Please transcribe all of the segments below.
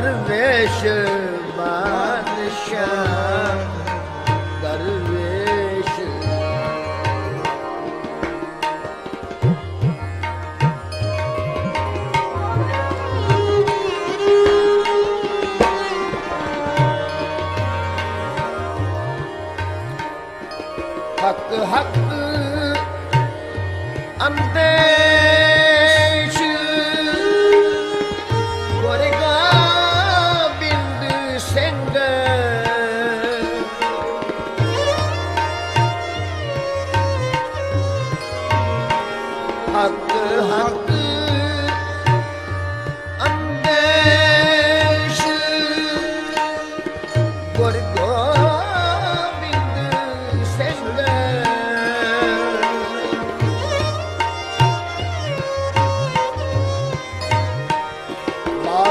ਦਰਵੇਸ਼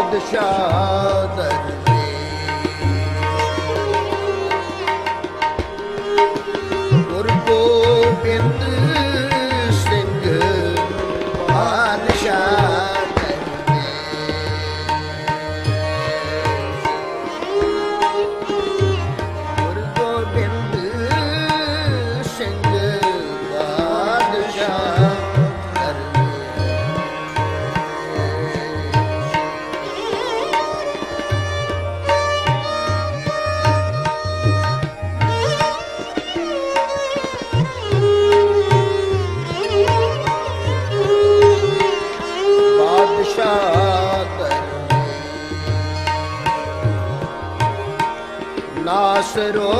ਬਾਦਸ਼ਾਹ ਦਰ Cicero.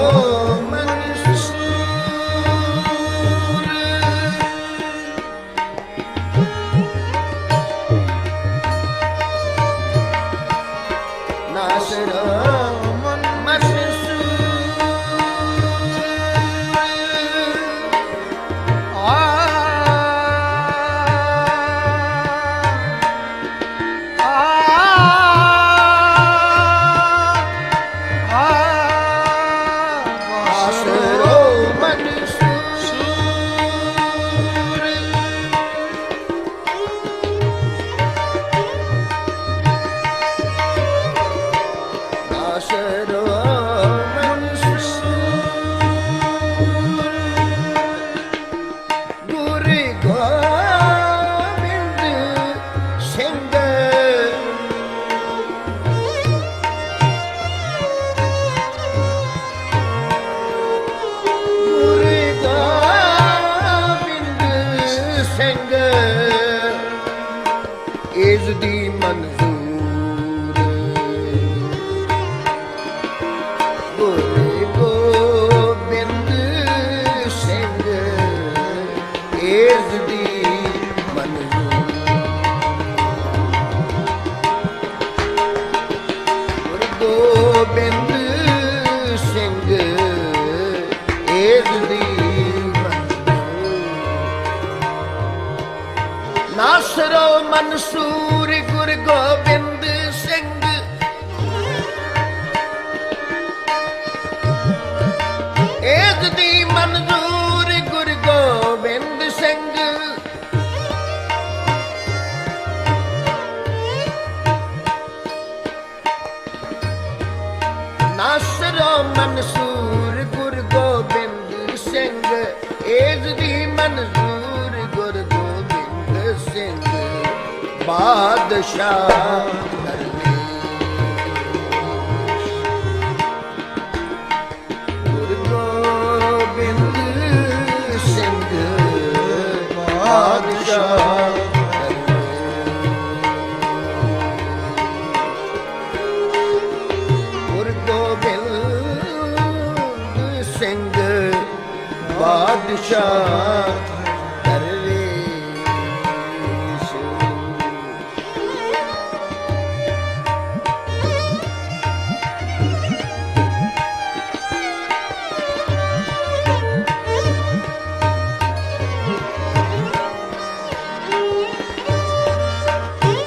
মানসুর গুর গোব ਬਾਦਸ਼ਾਹ ਗੁਰ ਗੋਬਿੰਦ ਸਿੰਘ ਬਾਦਸ਼ਾਹ ਗੁਰ ਸਿੰਘ ਬਾਦਸ਼ਾਹ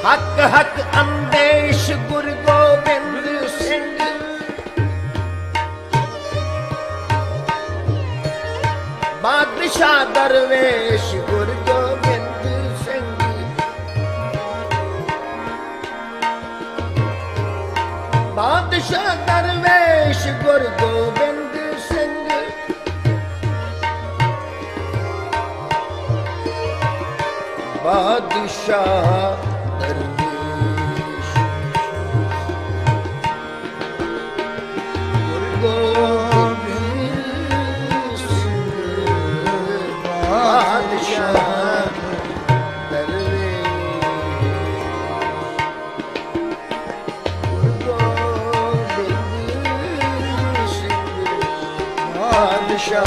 ਹੱਕ ਹੱਕ ਅੰਦੇਸ਼ ਗੁਰ ਗੋਬਿੰਦ ਸਿੰਘ। ਬਾਦਸ਼ਾਹ ਦਰਵੇਸ਼ ਗੁਰ ਗੋਬਿੰਦ ਸਿੰਘ। ਬਾਦਸ਼ਾਹ ਦਰਵੇਸ਼ ਗੁਰ ਗੋਬਿੰਦ ਸਿੰਘ। ਬਾਦਸ਼ਾਹ ਬਾਦਸ਼ਾਹ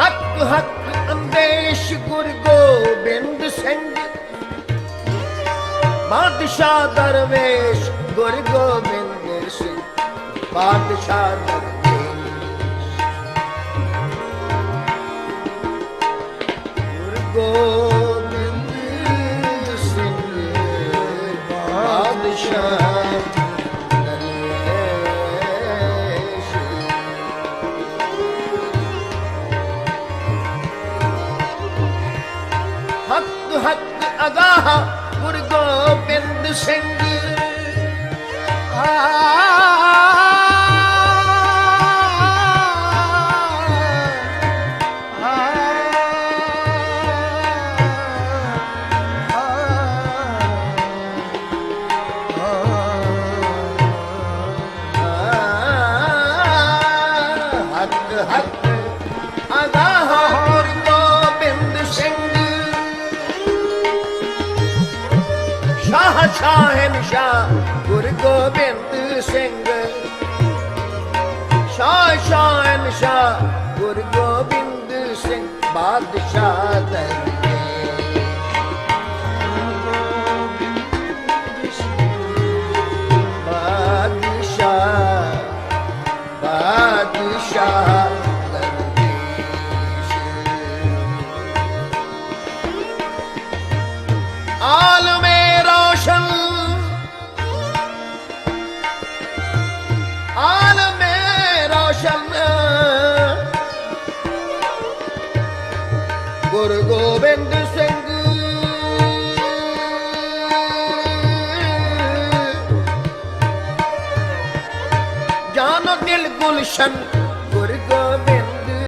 ਹੱਕ ਹੱਕ ਅੰਦੇਸ਼ ਗੁਰ ਗੋਬਿੰਦ ਸਿੰਘ। ਬਾਦਸ਼ਾਹ ਦਰਵੇਸ਼ ਗੁਰ ਗੋਬਿੰਦ ਸਿੰਘ। ਬਾਦਸ਼ਾਹ ਗੋਬਿੰਦ ਸਿੰਘ ਬਾਦਸ਼ਾਹ ਦਰਵੇਸ਼ ਹੱਕ ਹੱਕ ਅਗਾਹ ਗੁਰ ਗੋਬਿੰਦ ਸਿੰਘ ਆ ਸ਼ਾਹ ਸ਼ਾਹਨ ਸ਼ਾਹ ਗੁਰ ਗੋਬਿੰਦ ਸਿੰਘ। ਸ਼ਾਹ ਸ਼ਾਹਨ ਸ਼ਾਹ ਗੁਰ ਗੋਬਿੰਦ ਸਿੰਘ ਬਾਦਸ਼ਾਹ ਦਰਵੇਸ਼ ਗੁਰੂ ਗੋਬਿੰਦ ਸਿੰਘ ਜਾਨ ਦਿਲ ਗੁਲਸ਼ਨ